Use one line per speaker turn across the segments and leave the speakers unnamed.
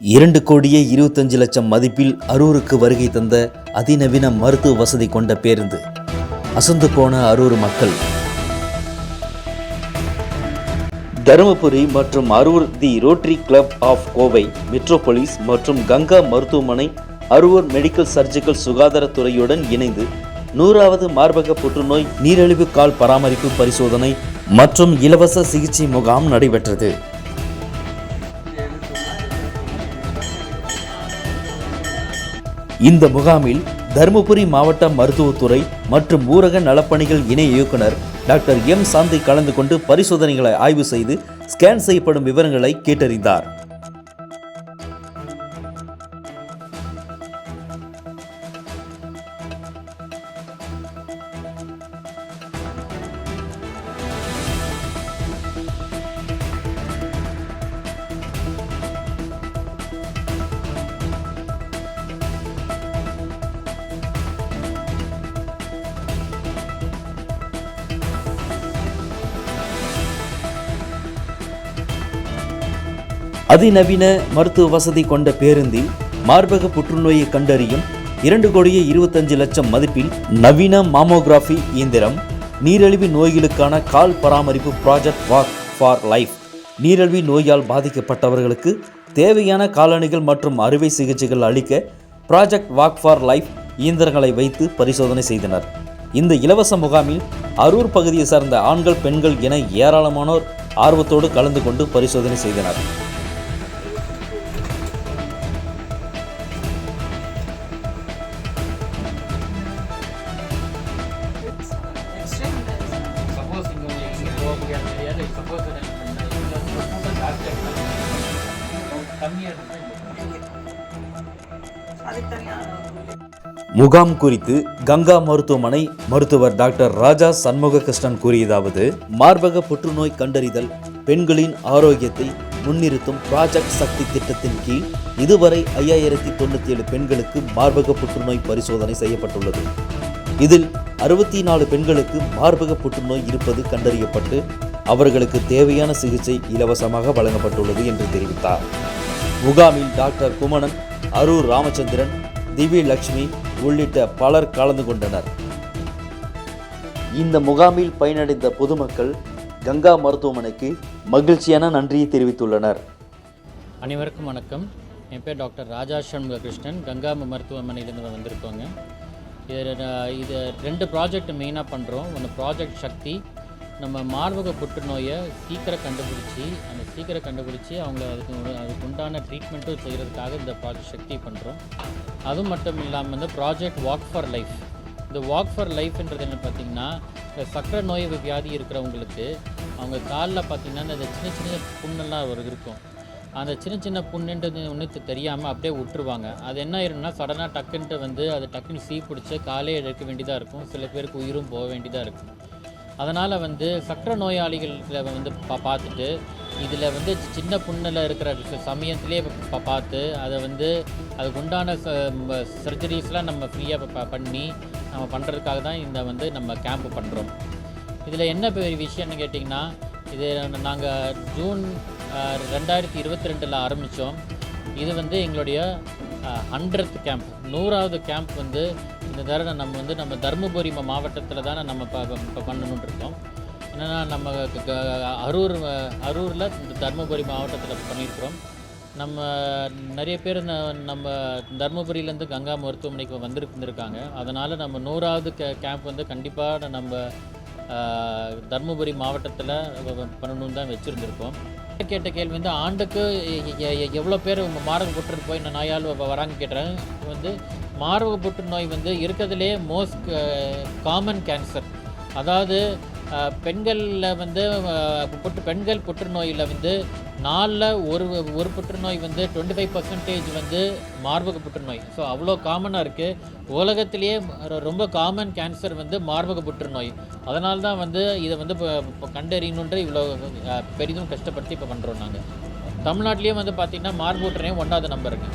இரண்டு கோடியே இருபத்தஞ்சு லட்சம் மதிப்பில் அரூருக்கு வருகை தந்த அதிநவீன மருத்துவ வசதி கொண்ட பேருந்து. அசந்து போன அரூர் மக்கள். தருமபுரி மற்றும் Harur the Rotary Club of Kovai metropolis மற்றும் கங்கா மருத்துவமனை அரூர் மெடிக்கல் சர்ஜிக்கல் சுகாதாரத்துறையுடன் இணைந்து நூறாவது மார்பக புற்றுநோய் நீரிழிவு கால் பராமரிப்பு பரிசோதனை மற்றும் இலவச சிகிச்சை முகாம் நடைபெற்றது. இந்த முகாமில் தருமபுரி மாவட்ட மருத்துவத்துறை மற்றும் ஊரக நலப்பணிகள் இணை இயக்குனர் டாக்டர் எம் சாந்தி கலந்து கொண்டு பரிசோதனைகளை ஆய்வு செய்து ஸ்கேன் செய்யப்படும் விவரங்களை கேட்டறிந்தார். அதிநவீன மருத்துவ வசதி கொண்ட பேருந்தில் மார்பக புற்றுநோயை கண்டறியும் இரண்டு கோடியே இருபத்தஞ்சு லட்சம் மதிப்பில் நவீன மாமோகிராஃபி இயந்திரம் நீரிழிவு நோய்களுக்கான கால் பராமரிப்பு ப்ராஜெக்ட் வாக் ஃபார் லைஃப் நீரிழிவு நோயால் பாதிக்கப்பட்டவர்களுக்கு தேவையான காலணிகள் மற்றும் அறுவை சிகிச்சைகள் அளிக்க ப்ராஜெக்ட் வாக் ஃபார் லைஃப் இயந்திரங்களை வைத்து பரிசோதனை செய்தனர். இந்த இலவச முகாமில் அரூர் பகுதியை சார்ந்த ஆண்கள் பெண்கள் என ஏராளமானோர் ஆர்வத்தோடு கலந்து கொண்டு பரிசோதனை செய்தனர். முகாம் குறித்து கங்கா மருத்துவமனை மருத்துவர் டாக்டர் ராஜா சண்முக கிருஷ்ணன் கூறியதாவது மார்பக புற்றுநோய் கண்டறிதல் பெண்களின் ஆரோக்கியத்தை முன்னிறுத்தும் ப்ராஜெக்ட் சக்தி திட்டத்தின் கீழ் இதுவரை ஐயாயிரத்தி தொண்ணூற்றி ஏழு பெண்களுக்கு மார்பக புற்றுநோய் பரிசோதனை செய்யப்பட்டுள்ளது. இதில் அறுபத்தி நாலு பெண்களுக்கு மார்பக புற்றுநோய் இருப்பது கண்டறியப்பட்டு அவர்களுக்கு தேவையான சிகிச்சை இலவசமாக வழங்கப்பட்டுள்ளது என்று தெரிவித்தார். முகாமில் டாக்டர் குமணன் அரூர் ராமச்சந்திரன் திவ்ய லட்சுமி உள்ளிட்ட பலர் கலந்து கொண்டனர். இந்த முகாமில் பயனடைந்த பொதுமக்கள் கங்கா மருத்துவமனைக்கு மகிழ்ச்சியான நன்றியை தெரிவித்துள்ளனர்.
அனைவருக்கும் வணக்கம். என் பேர் டாக்டர் ராஜா சண்முககிருஷ்ணன் கங்கா மருத்துவமனையிலிருந்து வந்திருக்கோங்க. இது இது ரெண்டு ப்ராஜெக்ட் மெயினாக பண்ணுறோம் ஒன்று ப்ராஜெக்ட் சக்தி நம்ம மார்பக புற்றுநோயை சீக்கிரம் கண்டுபிடிச்சி அந்த சீக்கிரம் கண்டுபிடிச்சி அவங்கள அதுக்கு அதுக்கு உண்டான ட்ரீட்மெண்ட்டும் செய்கிறதுக்காக இந்த ப்ராஜெக்ட் சக்தி பண்ணுறோம் அது மட்டும் இல்லாமல் இந்த ப்ராஜெக்ட் வாக் ஃபார் லைஃப் இந்த வாக் ஃபார் லைஃப்ன்றது என்ன பார்த்தீங்கன்னா இந்த சக்கரை நோய் வியாதி இருக்கிறவங்களுக்கு அவங்க காலில் பார்த்தீங்கன்னா இந்த சின்ன சின்ன புண்ணெல்லாம் ஒரு இருக்கும். அந்த சின்ன சின்ன புண்ணுன்றது ஒன்று தெரியாமல் அப்படியே விட்டுருவாங்க. அது என்ன ஆயிரும்னா சடனாக டக்குன்ட்டு வந்து அது டக்குன்னு சீ பிடிச்சி காலே எடுக்க வேண்டியதாக இருக்கும். சில பேருக்கு உயிரும் போக வேண்டியதாக இருக்கும். அதனால் வந்து சக்கரை நோயாளிகளை வந்து பா பார்த்துட்டு இதில் வந்து சின்ன புண்ணில் இருக்கிற சமயத்திலே பார்த்து அதை வந்து அதுக்கு உண்டான சர்ஜரிஸ்லாம் நம்ம ஃப்ரீயாக பண்ணி நம்ம பண்ணுறதுக்காக தான் இந்த வந்து நம்ம கேம்ப் பண்ணுறோம் இதில் என்ன பெரிய விஷயம்னு கேட்டிங்கன்னா இது நாங்கள் ஜூன் ரெண்டாயிரத்தி இருபத்தி ரெண்டில் ஆரம்பித்தோம் இது வந்து எங்களுடைய ஹண்ட்ரட் கேம்ப் நூறாவது கேம்ப் வந்து இந்த தடவை நம்ம வந்து நம்ம தருமபுரி மாவட்டத்தில் தானே நம்ம இப்போ பண்ணணும்னு இருக்கோம். என்னென்னா நம்ம க- அரூர் அரூரில் இந்த தருமபுரி மாவட்டத்தில் பண்ணியிருக்கிறோம். நம்ம நிறைய பேர் ந- நம்ம தருமபுரியிலேருந்து கங்கா மருத்துவமனைக்கு வந்திருந்துருக்காங்க அதனால் நம்ம நூறாவது கே கேம்ப் வந்து கண்டிப்பாக நம்ம தருமபுரி மாவட்டத்தில் பண்ணணும்னு தான் வச்சுருந்துருக்கோம். கேட்ட கேள்வி வந்து ஆண்டுக்கு எவ்வளோ பேர் மாடல் புற்றுநோய் போய் இந்த நோயால் வராங்க கேட்டுறாங்க வந்து மார்பக புற்றுநோய் வந்து இருக்கிறதுலே மோஸ்ட் காமன் கேன்சர் அதாவது பெண்களில் வந்து புற்று பெண்கள் புற்றுநோயில் வந்து நாலில் ஒரு ஒரு புற்றுநோய் வந்து டுவெண்ட்டி ஃபைவ் பர்சன்டேஜ் வந்து மார்பக புற்றுநோய். ஸோ அவ்வளோ காமனாக இருக்குது உலகத்திலேயே ரொம்ப காமன் கேன்சர் வந்து மார்பக புற்றுநோய். அதனால தான் வந்து இதை வந்து இப்போ கண்டறியணுன்ற இவ்வளோ பெரிதும் கஷ்டப்படுத்தி இப்போ பண்ணுறோம் நாங்கள் தமிழ்நாட்டிலேயே வந்து பார்த்திங்கன்னா மார்பு புற்றுநோய் ஒன்றாவது நம்பருங்க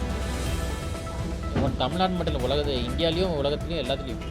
தமிழ்நாடு மட்டும் இல்லை உலகத்து இந்தியாலேயும் உலகத்துலேயும் எல்லாத்துலேயும்.